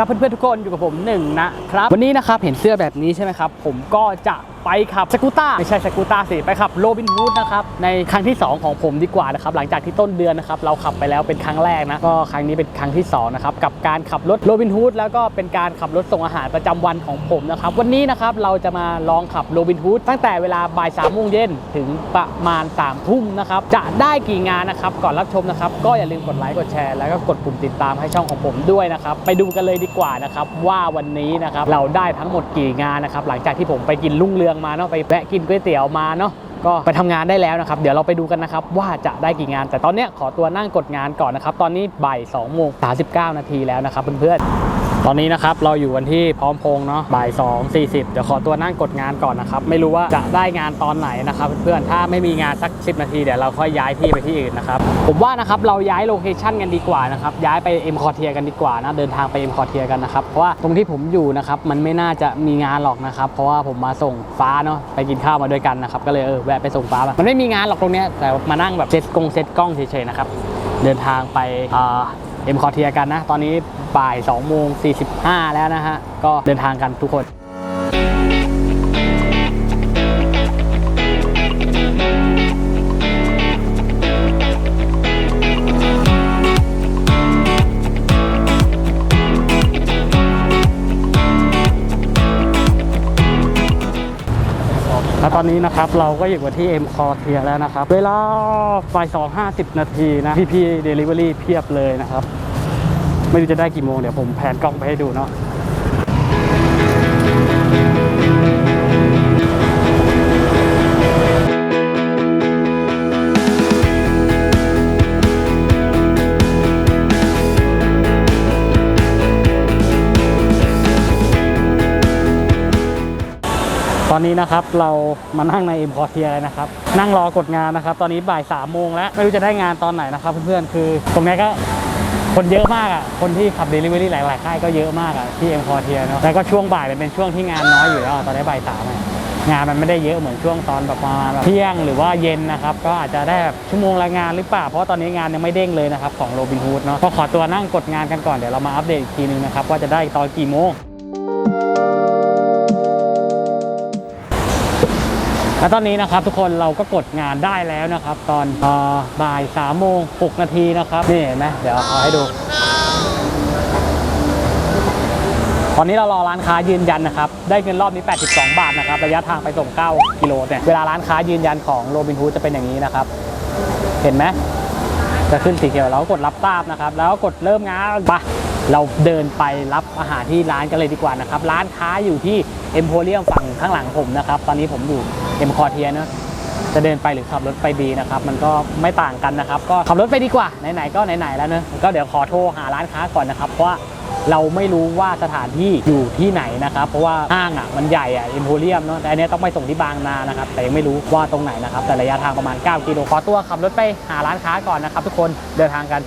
ครับเพื่อนๆทุกคนอยู่กับผมหนึ่งนะครับ วันนี้นะครับเห็นเสื้อแบบนี้ใช่ไหมครับ ผมก็จะ ไปขับสกูต้าไม่ใช่สกูต้าสิ ไปขับโรบินฮูดนะครับ ในครั้งที่ 2 ของผมดีกว่านะครับ หลังจากที่ต้นเดือนนะครับ เราขับไปแล้วเป็นครั้งแรกนะ ก็ครั้งนี้เป็นครั้งที่ 2 นะครับ กับการขับรถโรบินฮูดแล้วก็เป็นการขับรถส่งอาหารประจำวันของผมนะครับ วันนี้นะครับเราจะมาลองขับโรบินฮูดตั้งแต่เวลาบ่ายสามโมงเย็นถึงประมาณ3ามทุ่มนะครับจะได้กี่งานนะครับก่อนรับชมนะครับก็อย่าลืมกดไลค์กดแชร์แล้วก็กดปุ่มติดตามให้ช่องของผมด้วยนะครับไปดูกันเลยดีกว่านะครับว่าวันนี้นะครับเราได้ทั้งหมดกี่งานนะครับหลังจากที่ผมไปกินลุ่งเรืองมาเนาะไปแวะกินก๋วยเตี๋ยวมาเนาะก็ไปทำงานได้แล้วนะครับ เดี๋ยวเราไปดูกันนะครับ ว่าจะได้กี่งาน แต่ตอนเนี้ยขอตัวนั่งกดงานก่อนนะครับ ตอนนี้บ่ายสองโมงสานาทีแล้วนะครับเพื่อนๆ ตอนนี้นะครับเราอยู่กันที่พร้อมพงเนาะบ่าย2 40เดี๋ยวขอตัวนั่งกดงานก่อนนะครับ ไม่รู้ว่าจะได้งานตอนไหนนะครับเพื่อนๆถ้าไม่มีงานสัก 10 นาทีเดี๋ยวเราค่อยย้ายที่ไปที่อื่นนะครับผมว่านะครับเราย้ายโลเคชั่นกันดีกว่านะครับย้ายไปเอ็มคอเทียกันดีกว่านะเดินทางไปเอ็มคอเทียกันนะครับเพราะว่าตรงที่ผมอยู่นะครับมันไม่น่าจะมีงานหรอกนะครับเพราะว่าผมมาส่งฟ้าเนาะไปกินข้าวมาด้วยกันนะครับก็เลยเออแวะไปส่งฟ้ามามันไม่มีงานหรอกตรงเนี้ยแต่มานั่งแบบเซตกงเซตกล้องเฉยๆนะครับเดินทางไปเอ็มคอเทียกันนะ ตอนนี้ บ่าย2โมง45 แล้วนะฮะ ก็เดินทางกันทุกคนแล้วตอนนี้นะครับเราก็อยู่กันที่ M c o r t i e r แล้วนะครับ เวลาบ่ายสองห้าสิบนาทีนะพี่พี่เดลิเวอรี่เพียบเลยนะครับ ไม่รู้จะได้กี่โมงเดี๋ยวผมแผนกล้องไปให้ดูเนาะตอนนี้นะครับเรามานั่งใน M c o r t i e r เลยนะครับ นั่งรอกดงานนะครับ ตอนนี้บ่ายสามโมงแล้ว ไม่รู้จะได้งานตอนไหนนะครับเพื่อนๆคือ ตรงนี้ก็ คนเยอะมากอะ คนที่ขับ Delivery หลาย ๆ ค่ายก็เยอะมากอะ ที่เอ็มพอเทียเนาะแล้วก็ช่วงบ่ายมันเป็นช่วงที่งานน้อยอยู่แล้วอะตอนนี้บ่ายสามอะงานมันไม่ได้เยอะเหมือนช่วงตอนแบบประมาณแบบเที่ยงหรือว่าเย็นนะครับ ก็อาจจะได้แบบชั่วโมงละงานหรือเปล่า เพราะตอนนี้งานยังไม่เด้งเลยนะครับของโรบินฮูดเนาะก็ขอตัวนั่งกดงานกันก่อนเดี๋ยวเรามาอัปเดตอีกทีนึงนะครับว่าจะได้ตอนกี่โมง และตอนนี้นะครับทุกคนเราก็กดงานได้แล้วนะครับ ตอนอบ่ายสามโมงหกนาทีนะครับนี่เห็นไหมเดี๋ยวเอาให้ดู ตอนนี้เรารอร้านค้ายืนยันนะครับ ได้เงินรอบนี้ 82 บาทนะครับ ระยะทางไปส่ง 9 กิโลเนี่ย เวลาร้านค้ายืนยันของโรบินฮูดจะเป็นอย่างนี้นะครับ เห็นไหมจะขึ้นสีเขียวเราก็กดรับทราบนะครับ แล้วก็กดเริ่มงานไปเราเดินไปรับอาหารที่ร้านกันเลยดีกว่านะครับ ร้านค้าอยู่ที่เอ็มโพเรียมฝั่งข้างหลังผมนะครับ ตอนนี้ผมอยู่ เอ็มคอเทียนะจะเดินไปหรือขับรถไปดีนะครับ มันก็ไม่ต่างกันนะครับ ก็ขับรถไปดีกว่า ไหนๆก็ไหนๆแล้วเนอะก็เดี๋ยวขอโทรหาร้านค้าก่อนนะครับเพราะว่าเราไม่รู้ว่าสถานที่อยู่ที่ไหนนะครับ เพราะว่าห้างอะมันใหญ่อะอิมโพเรียมเนาะแต่อันนี้ต้องไปส่งที่บางนานะครับ แต่ยังไม่รู้ว่าตรงไหนนะครับ แต่ระยะทางประมาณ 9 กิโลขอตัวขับรถไปหาร้านค้าก่อนนะครับ ทุกคนเดินทางกัน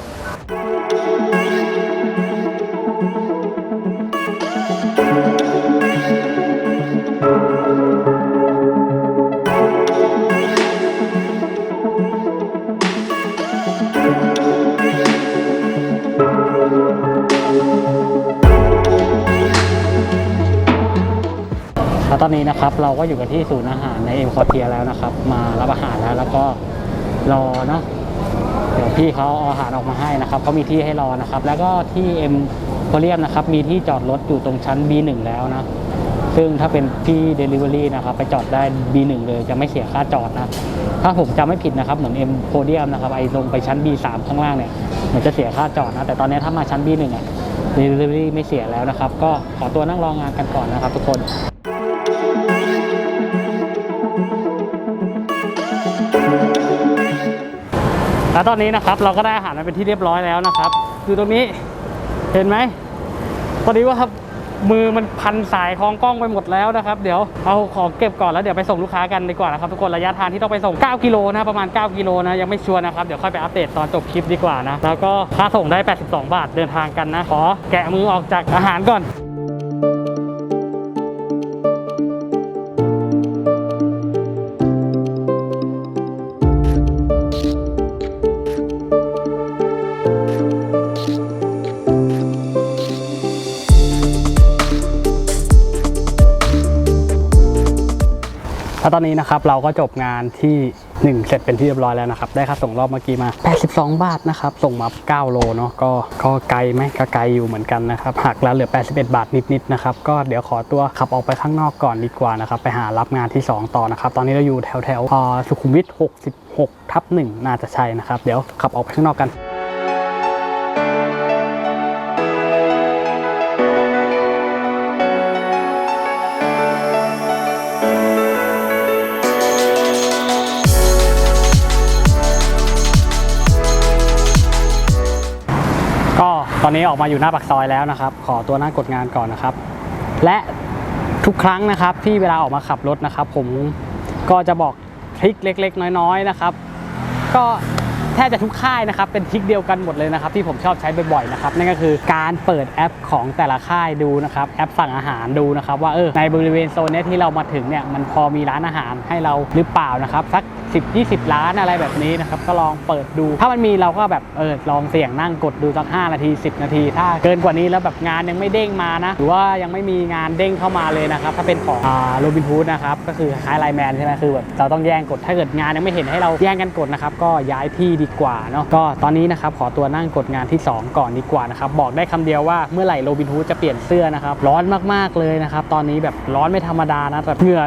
แล้วตอนนี้นะครับเราก็อยู่กันที่ศูนย์อาหารในเอ็มคอเทียแล้วนะครับ มารับอาหารแล้วแล้วก็รอเนาะเดี๋ยวพี่เขาเอาอาหารออกมาให้นะครับเขามีที่ให้รอนะครับ แล้วก็ที่เอ็มโพเรียมนะครับ มีที่จอดรถอยู่ตรงชั้น B1 แล้วนะซึ่งถ้าเป็นพี่ Delivery นะครับไปจอดได้ B1 เลยจะไม่เสียค่าจอดนะ ถ้าผมจำไม่ผิดนะครับเหมือนเอ็มโพเดียมนะครับไอลงไปชั้น B3 ข้างล่างเนี่ยเหมือนจะเสียค่าจอดนะ แต่ตอนนี้ถ้ามาชั้น B1 อะ Delivery ไม่เสียแล้วนะครับ ก็ขอตัวนั่งรองานกันก่อนนะครับทุกคน แล้วตอนนี้นะครับเราก็ได้อาหารมาเป็นที่เรียบร้อยแล้วนะครับคือตรงนี้เห็นไหมตอนนี้ว่าครับมือมันพันสายคล้องกล้องไปหมดแล้วนะครับ เดี๋ยวเอาของเก็บก่อนแล้วเดี๋ยวไปส่งลูกค้ากันดีกว่านะครับทุกคนระยะทางที่ต้องไปส่ง 9 กิโลนะประมาณ 9 กิโลนะยังไม่ชัวร์นะครับเดี๋ยวค่อยไปอัปเดตตอนจบคลิปดีกว่านะแล้วก็ค่าส่งได้ 82 บาทเดินทางกันนะขอแกะมือออกจากอาหารก่อน ตอนนี้นะครับเราก็จบงานที่ 1 เสร็จเป็นที่เรียบร้อยแล้วนะครับ ได้ค่าส่งรอบเมื่อกี้มา 82 บาทนะครับ ส่งมา 9 โลเนาะก็ก็ไกลไหมก็ไกลอยู่เหมือนกันนะครับหักแล้วเหลือ 81 บาทนิดๆนะครับก็เดี๋ยวขอตัวขับออกไปข้างนอกก่อนดีกว่านะครับไปหารับงานที่ 2 ต่อนะครับตอนนี้เราอยู่แถวแถวสุขุมวิท 66 ทับ1น่าจะใช่นะครับ เดี๋ยวขับออกไปข้างนอกกัน ตอนนี้ออกมาอยู่หน้าปากซอยแล้วนะครับ ขอตัวนั่งกดงานก่อนนะครับ และทุกครั้งนะครับที่เวลาออกมาขับรถนะครับ ผมก็จะบอกทริคเล็ก ๆ น้อยๆนะครับ ก็แทบจะทุกค่ายนะครับเป็นทริคเดียวกันหมดเลยนะครับ ที่ผมชอบใช้บ่อยๆนะครับนั่นก็คือการเปิดแอปของแต่ละค่ายดูนะครับแอปสั่งอาหารดูนะครับว่าเออในบริเวณโซนนี้ที่เรามาถึงเนี่ยมันพอมีร้านอาหารให้เราหรือเปล่านะครับสัก 10 20 ล้านอะไรแบบนี้นะครับ ก็ลองเปิดดู ถ้ามันมีเราก็แบบเออลองเสี่ยงนั่งกดดูสัก 5 นาที 10 นาที ถ้าเกินกว่านี้แล้วแบบงานยังไม่เด้งมานะ หรือว่ายังไม่มีงานเด้งเข้ามาเลยนะครับ ถ้าเป็นของอ่าโรบินฮูดนะครับ ก็คือคล้ายไลแมนใช่ไหมคือแบบเราต้องแย่งกด ถ้าเกิดงานยังไม่เห็นให้เราแย่งกันกดนะครับ ก็ย้ายที่ดีกว่าเนาะ ก็ตอนนี้นะครับขอตัวนั่งกดงานที่ 2 ก่อนดีกว่านะครับ บอกได้คำเดียวว่าเมื่อไหร่โรบินฮูดจะเปลี่ยนเสื้อนะครับ ร้อนมากๆเลยนะครับ ตอนนี้แบบร้อนไม่ธรรมดานะแบบเหงื่อ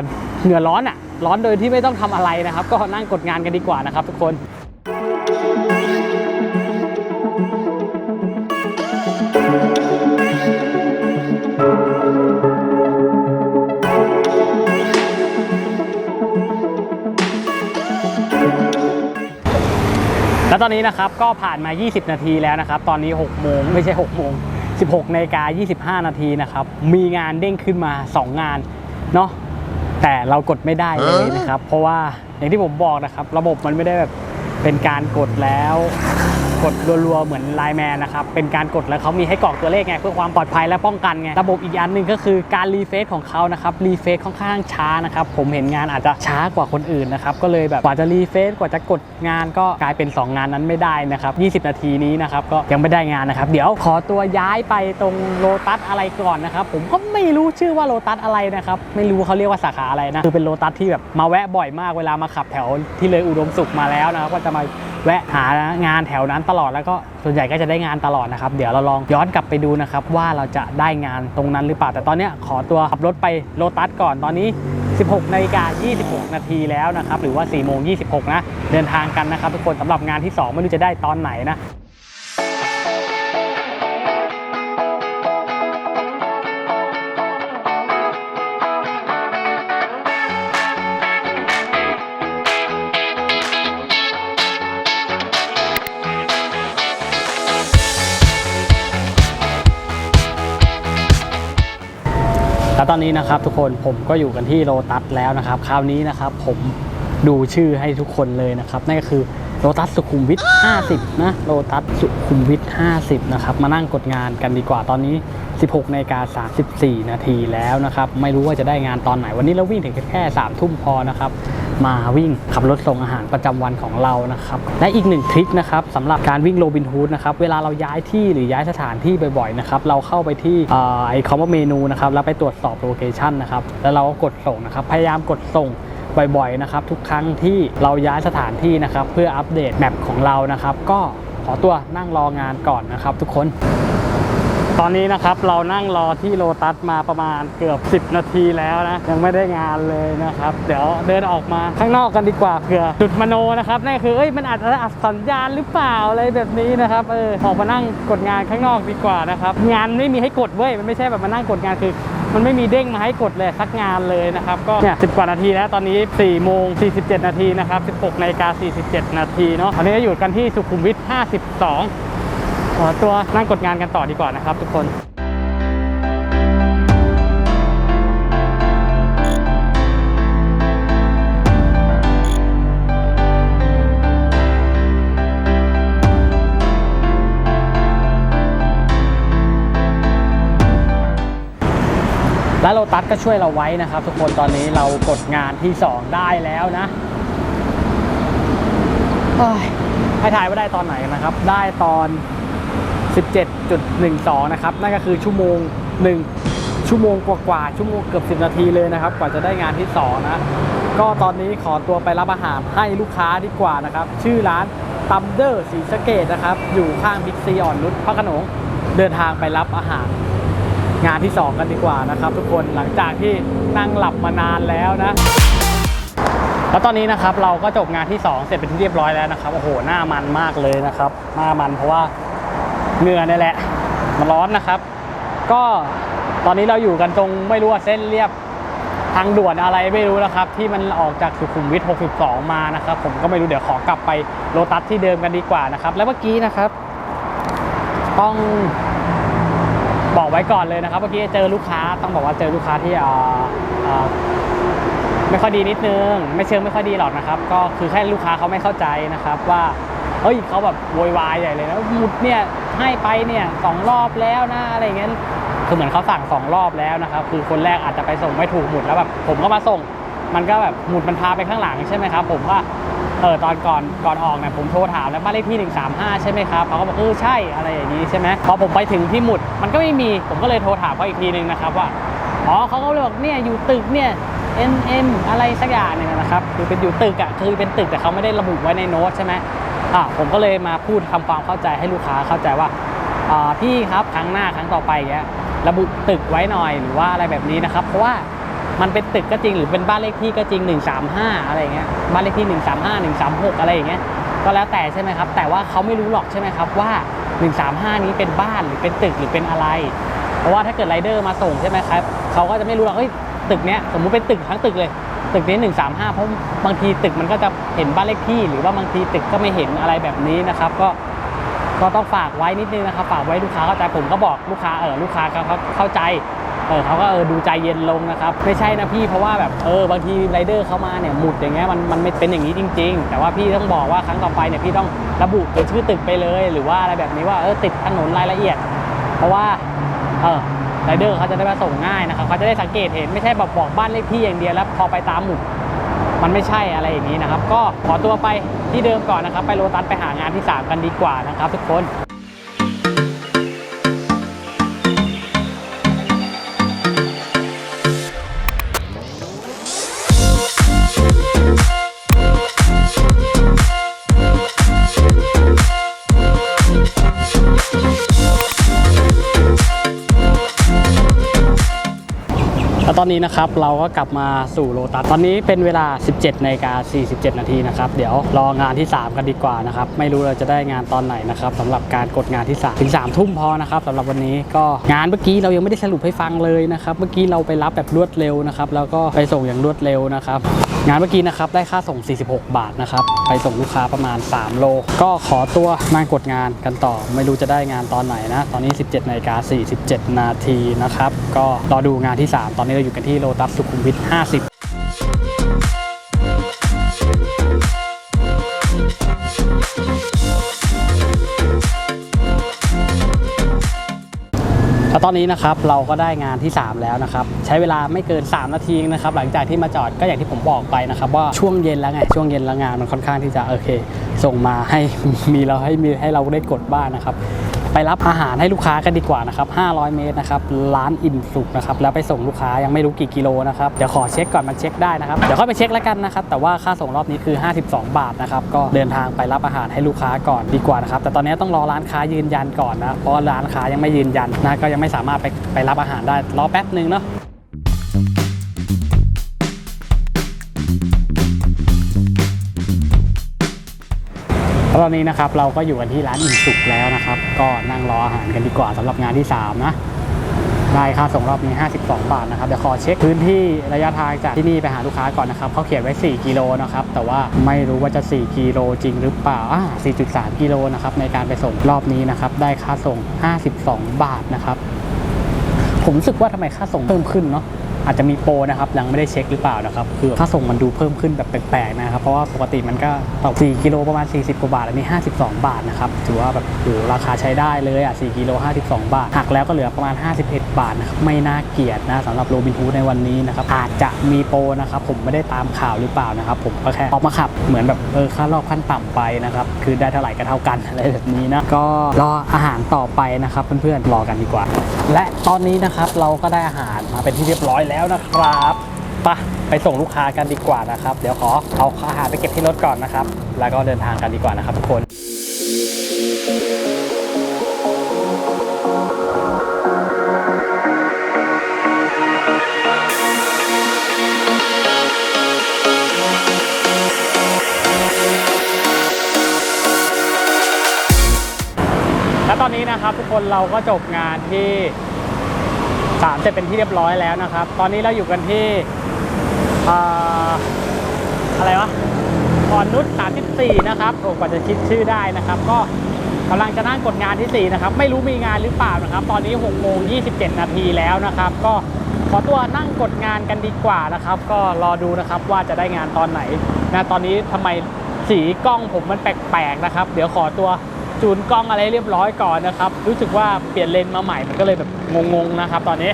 เหงื่อร้อนอะ ร้อนโดยที่ไม่ต้องทำอะไรนะครับ ก็นั่งกดงานกันดีกว่านะครับ ทุกคนแล้วตอนนี้นะครับก็ผ่านมา 20 นาทีแล้วนะครับ ตอนนี้ 6 โมงไม่ใช่ 6 โมง 16นาฬิกา25 นาทีนะครับ มีงานเด้งขึ้นมา 2 งานเนาะ แต่เรากดไม่ได้เลยนะครับ เพราะว่าอย่างที่ผมบอกนะครับ ระบบมันไม่ได้แบบเป็นการกดแล้ว กดรัวๆเหมือนไลแมนนะครับ เป็นการกดแล้วเขามีให้กรอกตัวเลขไง เพื่อความปลอดภัยและป้องกันไง ระบบอีกอันหนึ่งก็คือการรีเฟซของเขานะครับ รีเฟซค่อนข้างช้านะครับ ผมเห็นงานอาจจะช้ากว่าคนอื่นนะครับ ก็เลยแบบกว่าจะรีเฟซกว่าจะกดงานก็กลายเป็น 2 งานนั้นไม่ได้นะครับ 20 นาทีนี้นะครับก็ยังไม่ได้งานนะครับ เดี๋ยวขอตัวย้ายไปตรงโลตัสอะไรก่อนนะครับ ผมก็ไม่รู้ชื่อว่าโลตัสอะไรนะครับ ไม่รู้เขาเรียกว่าสาขาอะไรนะ คือเป็นโลตัสที่แบบมาแวะบ่อยมากเวลามาขับแถวที่เลยอุดมสุขมาแล้วนะครับก็จะมา แวะหางานแถวนั้นตลอดแล้วก็ส่วนใหญ่ก็จะได้งานตลอดนะครับ เดี๋ยวเราลองย้อนกลับไปดูนะครับ ว่าเราจะได้งานตรงนั้นหรือเปล่า แต่ตอนนี้ขอตัวขับรถไปโลตัสก่อนตอนนี้ 16นาฬิกา26 นาทีแล้วนะครับ หรือว่า4โมง26 นะ เดินทางกันนะครับทุกคนสำหรับงานที่ 2 ไม่รู้จะได้ตอนไหนนะ แล้วตอนนี้นะครับทุกคนผมก็อยู่กันที่โลตัสแล้วนะครับ คราวนี้นะครับผมดูชื่อให้ทุกคนเลยนะครับ นั่นก็คือโลตัสสุขุมวิท 50 นะโลตัสสุขุมวิท 50 นะครับ มานั่งกดงานกันดีกว่าตอนนี้ 16นาฬิกา34 นาทีแล้วนะครับ ไม่รู้ว่าจะได้งานตอนไหนวันนี้เราวิ่งถึงแค่ 3 ทุ่มพอนะครับ มาวิ่งขับรถส่งอาหารประจำวันของเรานะครับ และอีกหนึ่งทริคนะครับสำหรับการวิ่งโรบินฮูดนะครับเวลาเราย้ายที่หรือย้ายสถานที่บ่อยๆนะครับเราเข้าไปที่ไอคอมเมนูนะครับแล้วไปตรวจสอบโลเคชันนะครับแล้วเราก็กดส่งนะครับพยายามกดส่งบ่อยๆนะครับทุกครั้งที่เราย้ายสถานที่นะครับเพื่ออัปเดตแมปของเรานะครับก็ขอตัวนั่งรองานก่อนนะครับทุกคน ตอนนี้นะครับเรานั่งรอที่โลตัสมาประมาณเกือบ 10 นาทีแล้วนะ ยังไม่ได้งานเลยนะครับ เดี๋ยวเดินออกมาข้างนอกกันดีกว่าเผื่อจุดมโนนะครับนั่นคือเอ้ยมันอาจจะอัดสัญญาณหรือเปล่าอะไรแบบนี้นะครับเออออกมานั่งกดงานข้างนอกดีกว่านะครับงานไม่มีให้กดเว้ยมันไม่ใช่แบบมานั่งกดงานคือมันไม่มีเด้งมาให้กดเลยสักงานเลยนะครับก็เนี่ยสิกว่านาทีแล้วตอนนี้4โมง47นาทีนะครับ16นาฬิกา47 นาทีเนาะตอนนี้อยู่กันที่สุขุมวิท52 ขอตัวนั่งกดงานกันต่อดีกว่านะครับ ทุกคนและโลตัสก็ช่วยเราไว้นะครับ ทุกคนตอนนี้เรากดงานที่ 2 ได้แล้วนะให้ถ่ายว่าได้ตอนไหนนะครับ ได้ตอน 17.12 นะครับ นั่นก็คือชั่วโมง 1 ชั่วโมงกว่าๆชั่วโมงเกือบ 10 นาทีเลยนะครับ กว่าจะได้งานที่ 2 นะ ก็ตอนนี้ขอตัวไปรับอาหารให้ลูกค้าดีกว่านะครับ ชื่อร้านตัมเดอร์สีสเกตนะครับ อยู่ข้างบิ๊กซีอ่อนนุชพระขนงเดินทางไปรับอาหาร งานที่ 2 กันดีกว่านะครับ ทุกคนหลังจากที่นั่งหลับมานานแล้วนะแล้วตอนนี้นะครับเราก็จบงานที่ 2 เสร็จเป็นที่เรียบร้อยแล้วนะครับโอ้โหหน้ามันมากเลยนะครับหน้ามันเพราะว่า เหงื่อนี่แหละมันร้อนนะครับ ก็ตอนนี้เราอยู่กันตรงไม่รู้ว่าเส้นเรียบทางด่วนอะไรไม่รู้นะครับ ที่มันออกจากสุขุมวิท 62 มานะครับ ผมก็ไม่รู้เดี๋ยวขอกลับไปโลตัสที่เดิมกันดีกว่านะครับ แล้วเมื่อกี้นะครับ ต้องบอกไว้ก่อนเลยนะครับ เมื่อกี้เจอลูกค้าต้องบอกว่าเจอลูกค้าที่อ่าไม่ค่อยดีนิดนึง ไม่เชิงไม่ค่อยดีหรอกนะครับ ก็คือแค่ลูกค้าเขาไม่เข้าใจนะครับ ว่าเฮ้ยเขาแบบโวยวายใหญ่เลยนะหมุดเนี่ย ให้ไปเนี่ยสองรอบแล้วนะอะไรเงี้ยคือเหมือนเขาสั่งสองรอบแล้วนะครับคือคนแรกอาจจะไปส่งไม่ถูกหมุดแล้วแบบผมก็มาส่ง มันก็แบบหมุดมันพาไปข้างหลังใช่ไหมครับ ผมก็เออตอนก่อนก่อนออกเนี่ยผมโทรถามแล้วบ้านเลขที่ 135 ใช่ไหมครับเขาก็บอกเออใช่อะไรอย่างนี้ใช่ไหมพอผมไปถึงที่หมุดมันก็ไม่มีผมก็เลยโทรถามเขาอีกทีนึงนะครับว่าอ๋อเขาก็เลยบอกเนี่ยอยู่ตึกเนี่ย NM อะไรสักอย่างหนึงนะครับ คือเป็นอยู่ตึกอะคือเป็นตึกแต่เขาไม่ได้ระบุไว้ในโน้ตใช่ไหม อะผมก็เลยมาพูดทำความเข้าใจให้ลูกค้าเข้าใจว่าพี่ครับครั้งหน้าครั้งต่อไปเงี้ยระบุตึกไว้หน่อยหรือว่าอะไรแบบนี้นะครับ เพราะว่ามันเป็นตึกก็จริงหรือเป็นบ้านเลขที่ก็จริง 135 อะไรอย่างเงี้ยบ้านเลขที่ 135 136 อะไรอย่างเงี้ยก็แล้วแต่ใช่ไหมครับ แต่ว่าเขาไม่รู้หรอกใช่ไหมครับว่า 135 นี้เป็นบ้านหรือเป็นตึกหรือเป็นอะไร เพราะว่าถ้าเกิดไรเดอร์มาส่งใช่ไหมครับเขาก็จะไม่รู้หรอกเฮ้ยตึกเนี้ยสมมุติเป็นตึกทั้งตึกเลย ตึกนี้ 135 เพราะบางทีตึกมันก็จะเห็นบ้านเลขที่ หรือว่าบางทีตึกก็ไม่เห็นอะไรแบบนี้นะครับ ก็ก็ต้องฝากไว้นิดนึงนะครับ ฝากไว้ลูกค้าเข้าใจผมก็บอกลูกค้าเออลูกค้าเขาเขาเข้าใจเออเขาก็เออดูใจเย็นลงนะครับ ไม่ใช่นะพี่เพราะว่าแบบเออบางทีไรเดอร์เข้ามาเนี่ยหมุดอย่างเงี้ยมันมันไม่เป็นอย่างนี้จริง ๆ แต่ว่าพี่ต้องบอกว่าครั้งต่อไปเนี่ยพี่ต้องระบุเป็นชื่อตึกไปเลย หรือว่าอะไรแบบนี้ว่าเออติดถนนรายละเอียด เพราะว่าเออ ไรเดอร์เขาจะได้มาส่งง่ายนะครับเขาจะได้สังเกตเห็นไม่ใช่แบบบอกบ้านเลขที่อย่างเดียวแล้วพอไปตามหมุดมันไม่ใช่อะไรอย่างนี้นะครับ ก็ขอตัวไปที่เดิมก่อนนะครับ ไปโลตัสไปหางานที่ 3 กันดีกว่านะครับทุกคน ตอนนี้นะครับเราก็กลับมาสู่โลตัสตอนนี้เป็นเวลา 17นาฬิกา47 นาทีนะครับ เดี๋ยวรองานที่ 3 กันดีกว่านะครับ ไม่รู้เราจะได้งานตอนไหนนะครับสำหรับการกดงานที่3ถึง3ทุ่มพอนะครับสำหรับวันนี้ก็งานเมื่อกี้เรายังไม่ได้สรุปให้ฟังเลยนะครับ เมื่อกี้เราไปรับแบบรวดเร็วนะครับแล้วก็ไปส่งอย่างรวดเร็วนะครับงานเมื่อกี้นะครับได้ค่าส่ง 46 บาทนะครับไปส่งลูกค้าประมาณ 3 โล ก็ขอตัวนั่งกดงานกันต่อ ไม่รู้จะได้งานตอนไหนนะ ตอนนี้ 17นาฬิกา47 นาทีนะครับก็รอดูงานที่ 3 ตอนนี้เราอยู่กันที่โลตัสสุขุมวิท 50แล้วตอนนี้นะครับเราก็ได้งานที่ 3 แล้วนะครับใช้เวลาไม่เกิน 3 นาทีนะครับหลังจากที่มาจอดก็อย่างที่ผมบอกไปนะครับว่าช่วงเย็นแล้วไงช่วงเย็นแล้วงานมันค่อนข้างที่จะโอเค ส่งมาให้มีเราให้มีให้เราได้กดบ้างนะครับ ไปรับอาหารให้ลูกค้ากันดีกว่านะครับ500 เมตรนะครับร้านอิ่มสุกนะครับแล้วไปส่งลูกค้ายังไม่รู้กี่กิโลนะครับเดี๋ยวขอเช็คก่อนมันเช็คได้นะครับเดี๋ยวค่อยไปเช็คแล้วกันนะครับแต่ว่าค่าส่งรอบนี้คือ 52 บาทนะครับก็เดินทางไปรับอาหารให้ลูกค้าก่อนดีกว่านะครับแต่ตอนนี้ต้องรอร้านค้ายืนยันก่อนนะเพราะร้านค้ายังไม่ยืนยันนะก็ยังไม่สามารถไปไปรับอาหารได้รอแป๊บหนึ่งเนาะ แล้วตอนนี้นะครับเราก็อยู่กันที่ร้านอิ่มสุกแล้วนะครับ ก็นั่งรออาหารกันดีกว่าสำหรับงานที่ 3 นะได้ค่าส่งรอบนี้ 52 บาทนะครับ เดี๋ยวขอเช็คพื้นที่ระยะทางจากที่นี่ไปหาลูกค้าก่อนนะครับเขาเขียนไว้ 4 กิโลนะครับ แต่ว่าไม่รู้ว่าจะ 4 กิโลจริงหรือเปล่าอ่า4.3 กิโลนะครับในการไปส่งรอบนี้นะครับ ได้ค่าส่ง 52 บาทนะครับ ผมรู้สึกว่าทำไมค่าส่งเพิ่มขึ้นเนาะ อาจจะมีโปรนะครับยังไม่ได้เช็คหรือเปล่านะครับคือค่าส่งมันดูเพิ่มขึ้นแบบแปลกๆนะครับเพราะว่าปกติมันก็ตก4กิโลประมาณ 40กว่าบาทอันนี้ 52 บาทนะครับถือว่าแบบโหราคาใช้ได้เลยอะ4กิโล52 บาทหักแล้วก็เหลือประมาณ 51 บาทนะครับไม่น่าเกลียดนะสำหรับโรบินฮูดในวันนี้นะครับอาจจะมีโปรนะครับผมไม่ได้ตามข่าวหรือเปล่านะครับผมก็แค่ออกมาขับเหมือนแบบเออค่ารอบขั้นต่ำไปนะครับคือได้เท่าไหร่ก็เท่ากันอะไรแบบนี้นะก็รออาหารต่อไปนะครับเพื่อนๆรอกันดีกว่า และตอนนี้นะครับเราก็ได้อาหารมาเป็นที่เรียบร้อยแล้วแล้วนะครับปะไปส่งลูกค้ากันดีกว่านะครับ เดี๋ยวขอเอาอาหารไปเก็บที่รถก่อนนะครับ แล้วก็เดินทางกันดีกว่านะครับทุกคนและตอนนี้นะครับทุกคนเราก็จบงานที่ สามเสร็จเป็นที่เรียบร้อยแล้วนะครับ ตอนนี้เราอยู่กันที่อ่าอะไรวะอ่อนนุช34 นะครับโอ้กว่าจะคิดชื่อได้นะครับ ก็กำลังจะนั่งกดงานที่ 4 นะครับ ไม่รู้มีงานหรือเปล่านะครับ ตอนนี้6โมง27 นาทีแล้วนะครับ ก็ขอตัวนั่งกดงานกันดีกว่านะครับ ก็รอดูนะครับว่าจะได้งานตอนไหนนะตอนนี้ทำไมสีกล้องผมมันแปลกๆนะครับ เดี๋ยวขอตัว จูนกล้องอะไรเรียบร้อยก่อนนะครับ รู้สึกว่าเปลี่ยนเลนส์มาใหม่มันก็เลยแบบงงๆนะครับตอนนี้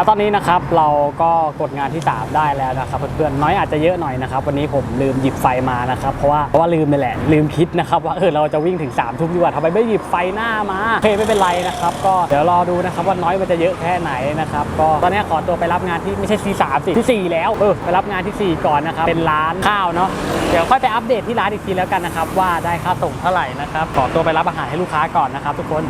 แล้วตอนนี้นะครับเราก็กดงานที่ 3 ได้แล้วนะครับเพื่อนๆน้อยอาจจะเยอะหน่อยนะครับวันนี้ผมลืมหยิบไฟมานะครับเพราะว่าเพราะว่าลืมไปแหละลืมคิดนะครับว่าเออเราจะวิ่งถึง3ามทุ่มดีกว่าทำไมไม่หยิบไฟหน้ามาโอเคไม่เป็นไรนะครับก็เดี๋ยวรอดูนะครับว่าน้อยมันจะเยอะแค่ไหนนะครับก็ตอนนี้ขอตัวไปรับงานที่ไม่ใช่ C3 สิที่4แล้วเออไปรับงานที่ 4 ก่อนนะครับเป็นร้านข้าวเนาะเดี๋ยวค่อยไปอัปเดตที่ร้านอีกทีแล้วกันนะครับว่าได้ค่าส่งเท่าไหร่นะครับขอตัวไปรับอาหารให้ลูกค้าก่อนนะครับทุกคน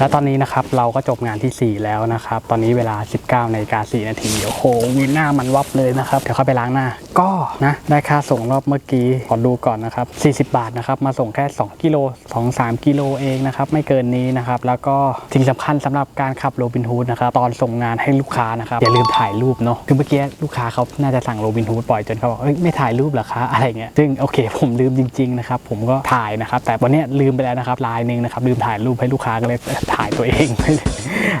แล้วตอนนี้นะครับเราก็จบงานทีสี่ 4 แล้วนะครับ ตอนนี้เวลา 19นาฬิกา4นาทีโอ้โหวิหน้ามันวับเลยนะครับ เดี๋ยวเข้าไปล้างหน้า ก็นะได้ค่าส่งรอบเมื่อกี้ขอดูก่อนนะครับ 40 บาทนะครับ มาส่งแค่ 2 กิโล 2-3 กิโลเองนะครับ ไม่เกินนี้นะครับ แล้วก็สิ่งสำคัญสำหรับการขับโรบินฮูดนะครับ ตอนส่งงานให้ลูกค้านะครับ อย่าลืมถ่ายรูปเนาะคือเมื่อกี้ลูกค้าเขาน่าจะสั่งโรบินฮูดบ่อยจนเขาบอกเอ้ยไม่ถ่ายรูปหรอคะอะไรเงี้ยซึ่งโอเค ผมลืมจริงๆนะครับผมก็ถ่ายนะครับแต่วันนี้ลืมไปแล้วนะครับลายหนึ่งนะครับลืมถ่ายรูปให้ลูกค้าก็เลยถ่ายตัวเอง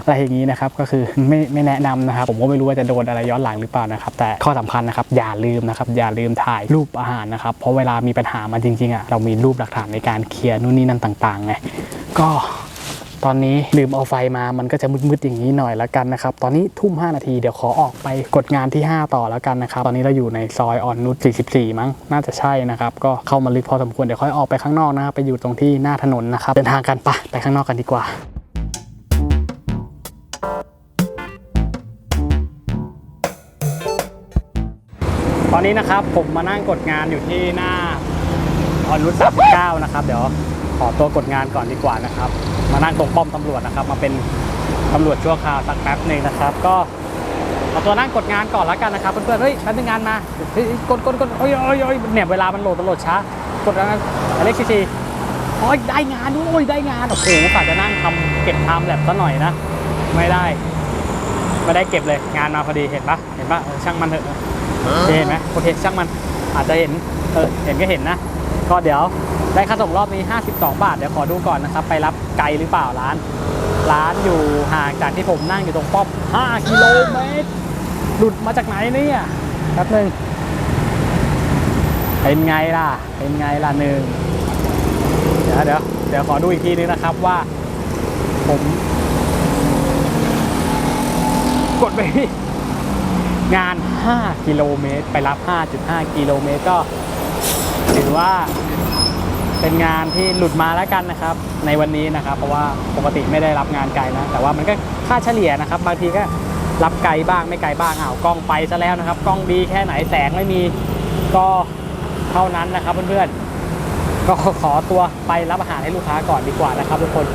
อะไรอย่างนี้นะครับก็คือไม่ไม่แนะนำนะครับ ผมก็ไม่รู้ว่าจะโดนอะไรย้อนหลังหรือเปล่านะครับ แต่ข้อสำคัญนะครับอย่าลืมนะครับอย่าลืมถ่ายรูปอาหารนะครับ เพราะเวลามีปัญหามาจริงๆอะเรามีรูปหลักฐานในการเคลียร์นู่นนี่นั่นต่างๆไงก็ตอนนี้ลืมเอาไฟมา มันก็จะมืดๆอย่างนี้หน่อยแล้วกันนะครับ ตอนนี้ทุ่ม 5 นาที เดี๋ยวขอออกไปกดงานที่ 5 ต่อแล้วกันนะครับ ตอนนี้เราอยู่ในซอยอ่อนนุช44 มั้ง น่าจะใช่นะครับ ก็เข้ามาลึกพอสมควร เดี๋ยวค่อยออกไปข้างนอกนะครับ ไปอยู่ตรงที่หน้าถนนนะครับ เดินทางกันปะไปข้างนอกกันดีกว่า ตอนนี้นะครับผมมานั่งกดงานอยู่ที่หน้าออนนุช39นะครับ เดี๋ยวขอตัวกดงานก่อนดีกว่านะครับ มานั่งตรงป้อมตำรวจนะครับ มาเป็นตำรวจชั่วคราวสักแป๊บหนึ่งนะครับ ก็เอาตัวนั่งกดงานก่อนแล้วกันนะครับเพื่อนๆเฮ้ยแป๊บนึงงานมากดกดกดโอ้ยโอ้ยโอ้ยเนี่ยเวลามันโหลดมันโหลดช้ากดงานอเล็กซีโอ้ยได้งานด้วยได้งานโอ้โหกะจะนั่งทำเก็บไทม์แลบซะหน่อยนะ ไม่ได้ ไม่ได้เก็บเลยงานมาพอดีเห็นปะเห็นปะช่างมันเถอะ เห็นไหมโอเคช่างมันอาจจะเห็นเออเห็นก็เห็นนะ ก็เดี๋ยวได้ค่าส่งรอบนี้ 52 บาท เดี๋ยวขอดูก่อนนะครับ ไปรับไกลหรือเปล่าร้าน ร้านอยู่ห่างจากที่ผมนั่งอยู่ตรงป้อม 5 กิโลเมตร หลุดมาจากไหนเนี่ยแป๊บหนึงเป็นไงล่ะ เป็นไงล่ะหนึ่งเดี๋ยวเดี๋ยวเดี๋ยวขอดูอีกทีนึงนะครับว่า ผม กดไปที่ งาน 5 กิโลเมตร ไปรับ 5.5 กิโลเมตรก็ถือว่าเป็นงานที่หลุดมาแล้วกันนะครับ ในวันนี้นะครับ เพราะว่าปกติไม่ได้รับงานไกลนะ แต่ว่ามันก็ค่าเฉลี่ยนะครับ บางทีก็รับไกลบ้างไม่ไกลบ้างอ้าวกล้องไปซะแล้วนะครับ กล้องดีแค่ไหนแสงไม่มีก็เท่านั้นนะครับเพื่อนๆก็ขอตัวไปรับอาหารให้ลูกค้าก่อนดีกว่านะครับทุกคน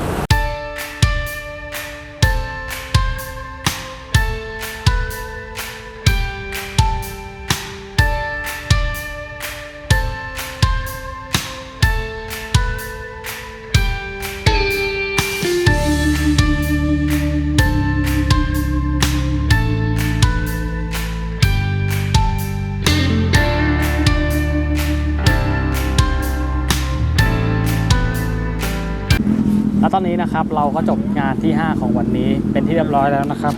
นนี้นะครับ เราก็จบงานที่ 5 ของวันนี้เป็นที่เรียบร้อยแล้วนะครับ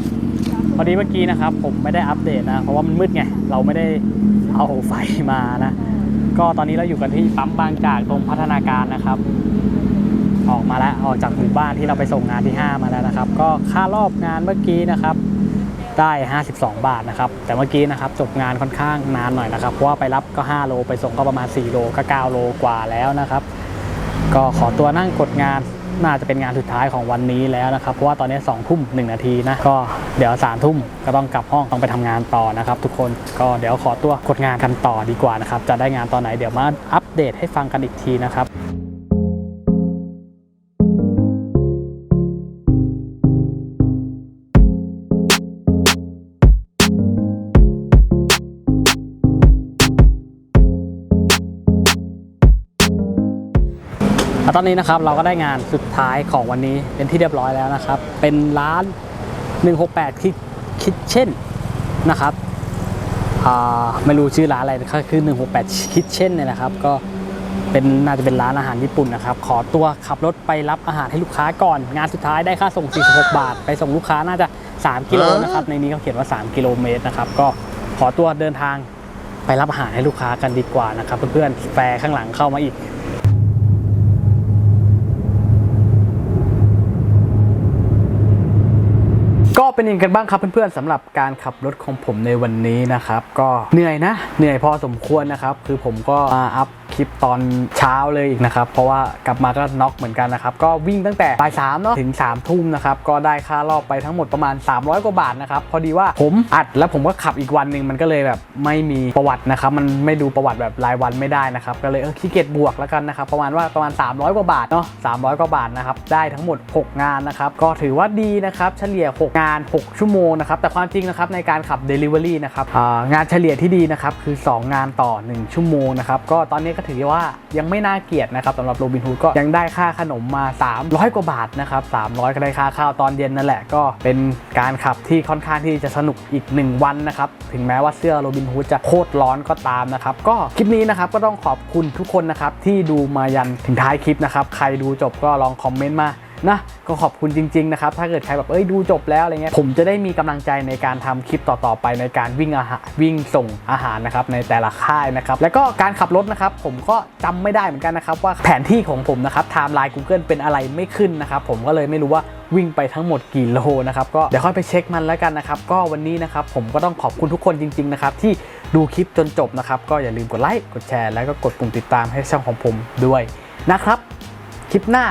พอดีเมื่อกี้นะครับ ผมไม่ได้อัปเดตนะ เพราะว่ามันมืดไง เราไม่ได้เอาไฟมานะ ก็ตอนนี้เราอยู่กันที่ปั๊มบางจากตรงพัฒนาการนะครับ ออกมาแล้วออกจากหมู่บ้านที่เราไปส่งงานที่ 5 มาแล้วนะครับ ก็ค่ารอบงานเมื่อกี้นะครับได้ 52 บาทนะครับ แต่เมื่อกี้นะครับจบงานค่อนข้างนานหน่อยนะครับ เพราะว่าไปรับก็ 5 โล ไปส่งก็ประมาณ 4 โล ก็ 9 โลกว่าแล้วนะครับ ก็ขอตัวนั่งกดงาน น่าจะเป็นงานสุดท้ายของวันนี้แล้วนะครับ เพราะว่าตอนนี้2ทุ่มหนาทีนะ ก็เดี๋ยวสามทุ่มก็ต้องกลับห้องต้องไปทำงานต่อนะครับทุกคนก็เดี๋ยวขอตัวกดงานกันต่อดีกว่านะครับ จะได้งานตอนไหนเดี๋ยวมาอัปเดตให้ฟังกันอีกทีนะครับ แล้วตอนนี้นะครับเราก็ได้งานสุดท้ายของวันนี้เป็นที่เรียบร้อยแล้วนะครับ เป็นร้าน 168 คิคิเช่นนะครับอ่าไม่รู้ชื่อร้านอะไรก็คือ 168 คิเช่นเนี่ยนะครับ ก็เป็นน่าจะเป็นร้านอาหารญี่ปุ่นนะครับ ขอตัวขับรถไปรับอาหารให้ลูกค้าก่อน งานสุดท้ายได้ค่าส่ง 46 บาท ไปส่งลูกค้าน่าจะ 3 กิโลนะครับ ในนี้เขาเขียนว่า 3 กิโลเมตรนะครับ ก็ขอตัวเดินทางไปรับอาหารให้ลูกค้ากันดีกว่านะครับ เพื่อนๆแฟร์ข้างหลังเข้ามาอีก เป็นยังไงกันบ้างครับเพื่อนๆสำหรับการขับรถของผมในวันนี้นะครับ ก็เหนื่อยนะ เหนื่อยพอสมควรนะครับ คือผมก็มาอัพคลิปตอนเช้าเลยอีกนะครับ เพราะว่ากลับมาก็น็อกเหมือนกันนะครับ ก็วิ่งตั้งแต่บ่ายสามเนาะถึง3ามทุ่มนะครับ ก็ได้ค่ารอบไปทั้งหมดประมาณ 300 กว่าบาทนะครับ พอดีว่าผมอัดแล้วผมก็ขับอีกวันหนึ่งมันก็เลยแบบไม่มีประวัตินะครับ มันไม่ดูประวัติแบบรายวันไม่ได้นะครับ ก็เลยเออขี้เกียจบวกแล้วกันนะครับ ประมาณว่าประมาณ 300 กว่าบาทเนาะ300 กว่าบาทนะครับ ได้ทั้งหมด 6 งานนะครับ ก็ถือว่าดีนะครับ เฉลี่ย 6 งาน6 ชั่วโมงนะครับ แต่ความจริงนะครับในการขับ Delivery นะครับงานเฉลี่ยที่ดีนะครับคือ 2 งานต่อ 1 ชั่วโมงนะครับก็ตอนนี้ก็ถือว่ายังไม่น่าเกลียดนะครับสำหรับโรบินฮูดก็ยังได้ค่าขนมมา 300 กว่าบาทนะครับ300 ก็ได้ค่าข้าวตอนเย็นนั่นแหละก็เป็นการขับที่ค่อนข้างที่จะสนุกอีก 1 วันนะครับถึงแม้ว่าเสื้อโรบินฮูดจะโคตรร้อนก็ตามนะครับก็คลิปนี้นะครับก็ต้องขอบคุณทุกคนนะครับที่ดูมายันถึงท้ายคลิปนะครับใครดูจบก็ลองคอมเมนต์มา นะก็ขอบคุณจริงๆนะครับถ้าเกิดใครแบบเอ้ยดูจบแล้วอะไรเงี้ยผมจะได้มีกำลังใจในการทำคลิปต่อๆไปในการวิ่งอาหารวิ่งส่งอาหารนะครับในแต่ละค่ายนะครับแล้วก็การขับรถนะครับผมก็จำไม่ได้เหมือนกันนะครับว่าแผนที่ของผมนะครับไทม์ไลน์ Google เป็นอะไรไม่ขึ้นนะครับผมก็เลยไม่รู้ว่าวิ่งไปทั้งหมดกี่โลนะครับก็เดี๋ยวค่อยไปเช็คมันแล้วกันนะครับก็วันนี้นะครับผมก็ต้องขอบคุณทุกคนจริงๆนะครับที่ดูคลิปจนจบนะครับก็อย่าลืมกดไลค์กดแชร์แล้วก็กดปุ่มติดตามให้ช่องของผมด้วยนะครับคลิปหน้า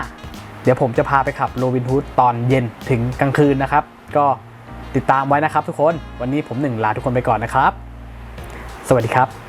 เดี๋ยวผมจะพาไปขับโรบินฮูดตอนเย็นถึงกลางคืนนะครับ ก็ติดตามไว้นะครับทุกคน วันนี้ผมหนึ่งลาทุกคนไปก่อนนะครับ สวัสดีครับ